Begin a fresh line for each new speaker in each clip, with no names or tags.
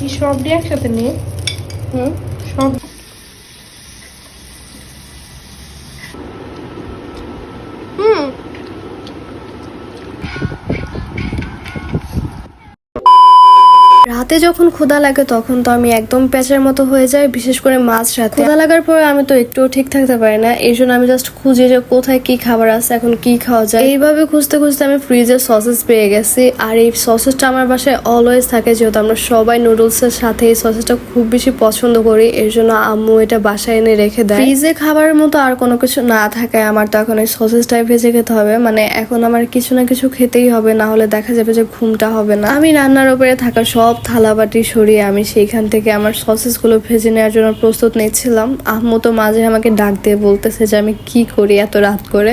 কি সব দিয়ে একসাথে নিয়ে হুম। সব
রাতে যখন ক্ষুধা লাগে তখন তো আমি একদম প্যাচের মতো হয়ে যাই, বিশেষ করে মাছ রাতে। ক্ষুধা লাগার পরে আমি তো একটুও ঠিক থাকতে পারি না, এই জন্য আমি জাস্ট খুঁজি যে কোথায় কি খাবার আছে, এখন কি খাওয়া যায়। এইভাবে খুঁজতে খুঁজতে আমি ফ্রিজে সসেস পেয়ে গেছি, আর এই সসেসটা আমার বাসায় অলওয়েজ থাকে, যেহেতু আমরা সবাই নুডলসের সাথে এই সসেসটা খুব বেশি পছন্দ করি, এর জন্য আম্মু এটা বাসায় এনে রেখে দেয়। ফ্রিজে খাবারের মতো আর কোনো কিছু না থাকায় আমার তো এখন এই সসেসটাই ভেজে খেতে হবে মানে এখন আমার কিছু না কিছু খেতেই হবে, না হলে দেখা যাবে যে ঘুমটা হবে না। আমি রান্নার উপরে থাকা সব থালাবাটি সরিয়ে আমি সেইখান থেকে আমার সসেসগুলো ভেজে নেওয়ার জন্য প্রস্তুত নিচ্ছিলাম। আম্মু তো মাঝে আমাকে ডাক দিয়ে বলতেছে যে আমি কি করি এত রাত করে।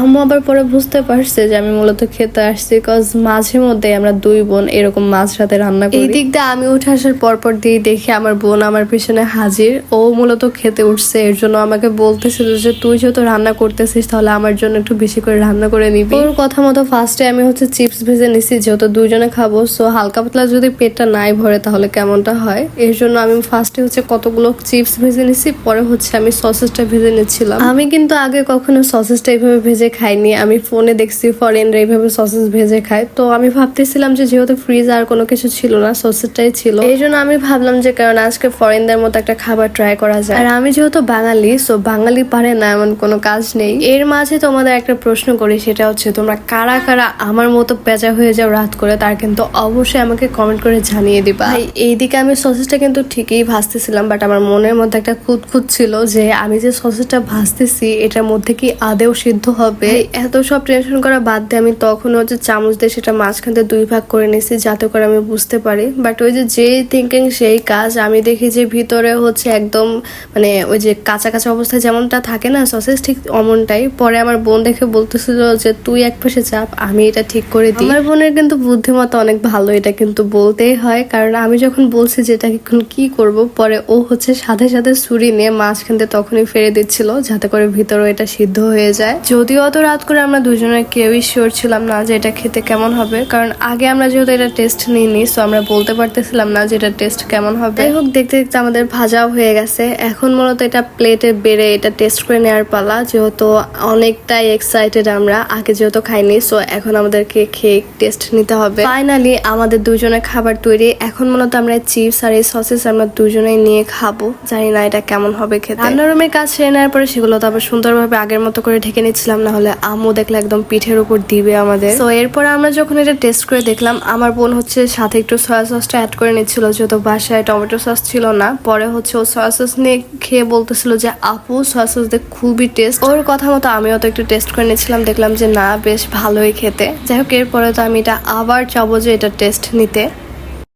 আম্মু আবার পরে বুঝতে পারছে যে আমি মূলত খেতে আসছি বিকজ মাঝে মধ্যে আমরা দুই বোন এরকম মাঝ রাতে রান্না করি। এই দিক দিয়ে আমি উঠে আসার পর পর দিয়ে দেখি আমার বোন আমার পিছনে হাজির। ও মূলত খেতে উঠছে এর জন্য আমাকে বলতেছিল যে তুই যেহেতু রান্না করতেছিস তাহলে আমার জন্য একটু বেশি করে রান্না করে নিবি। ওর কথা মতো ফার্স্টে আমি হচ্ছে চিপস ভেজে নিছি যেহেতু দুইজনে খাব সো হালকা পাতলা যদি পেটটা নাই ভরে তাহলে কেমনটা হয়? এর জন্য আমি ফার্স্টে হচ্ছে কতগুলো চিপস ভেজে নিছি, পরে হচ্ছে আমি সসেসটা ভেজে নিচ্ছিলাম। আমি কিন্তু আগে কখনো সসেসটা এইভাবে ভেজে খাইনি। আমি ফোনে দেখছি ফরেনরা এইভাবে সসেস ভেজে খায়। তো আমি ভাবতেছিলাম যে যেহেতু ফ্রিজ আর কোনো কিছু ছিল না সসেসটাই ছিল। এই জন্য আমি ভাবলাম যে কারণ আজকে ফরেনদের মতো একটা খাবার ট্রাই করা যায়। আর আমি যেহেতু বাঙালি সো বাঙালি পারে না এমন কোনো কাজ নেই। এর মাঝে তোমাদের একটা প্রশ্ন করি, সেটা হচ্ছে তোমরা কারা কারা আমার মতো পেঁচা হয়ে যাও রাত করে, তার কিন্তু অবশ্যই আমাকে কমেন্ট করে জানিয়ে দিবা। এইদিকে আমি সসেসটা কিন্তু ঠিকই ভাজতেছিলাম বাট আমার মনের মধ্যে একটা খুঁত খুঁত ছিল যে আমি যে সসেসটা ভাজতেছি এটার মধ্যে কি আদেও সিদ্ধ হবে? এত সব টেনশন করা বাদ দিয়ে আমি তখন হচ্ছে চামচ দিয়ে সেটা মাঝখান দিয়ে দুই ভাগ করে নিয়েছি যাতে করে আমি বুঝতে পারি। বাট ওই যে যে থিঙ্কিং সেই কাজ আমি দেখি যে ভিতরে হচ্ছে একদম মানে ওই যে কাঁচা কাঁচা অবস্থায় যেমনটা থাকে না সসেস ঠিক অমনটাই। পরে আমার বোন দেখে বলতেছিল যে তুই এক পাশে চাপ আমি এটা ঠিক করে দিই। আমার বোনের কিন্তু বুদ্ধিমত্তা অনেক ভালো এটা কিন্তু বলতেই হয়, কারণ আমি যখন বলছি যে এটা এখন কি করব, পরে ও হচ্ছে সাথে সাথে ছুরি নিয়ে মাঝখান দিয়ে তখনই ফেলে দিচ্ছিল, যাতে করে ভিতরে এটা সিদ্ধ হয়ে যায়। যদিও অত রাত করে আমরা দুজনে কেউই শিওর ছিলাম না যে এটা খেতে কেমন হবে, কারণ আগে আমরা যেহেতু এটা টেস্ট নিইনি সো আমরা বলতে পারতেছিলাম না যে এটা টেস্ট কেমন হবে। যাই হোক, দেখতে দেখতে আমাদের ভাজাও হয়ে গেছে। এখন মূলত এটা প্লেটে বেড়ে এটা টেস্ট করে নেওয়ার পালা, যেহেতু অনেকটাই এক্সাইটেড আমরা, আগে যেহেতু খাইনি সো এখন আমাদেরকে খেয়ে টেস্ট নিতে হবে। ফাইনালি আমাদের দুজনে খাবার তৈরি। এখন মূলত আমরা চিপস আর এই সসেস আমরা দুজনেই নিয়ে খাব। জানি না এটা কেমন হবে খেতে। রান্নার রুমের কাজ সেরে নেওয়ার পরে সেগুলো তো আবার সুন্দরভাবে আগের মতো করে ঢেকে নিচ্ছিলাম না হলে আম্মু দেখলে একদম পিঠের উপর দিবে আমাদের। তো এরপর আমরা যখন এটা টেস্ট করে দেখলাম আমার বোন হচ্ছে সাথে একটু সয়া সসটা অ্যাড করে নিচ্ছিল যেহেতু বাসায় টমেটো সস ছিল না। পরে হচ্ছে ও সয়া সস নিয়ে খেয়ে বলতেছিল যে আপু সয়া সস দিয়ে খুবই টেস্ট ওর কথা মতো আমিও তো একটু টেস্ট করে নিচ্ছিলাম দেখলাম যে না বেশ ভালোই খেতে। যাই হোক এরপরে তো আমি এটা আবার চাবো যে এটা টেস্ট নিতে।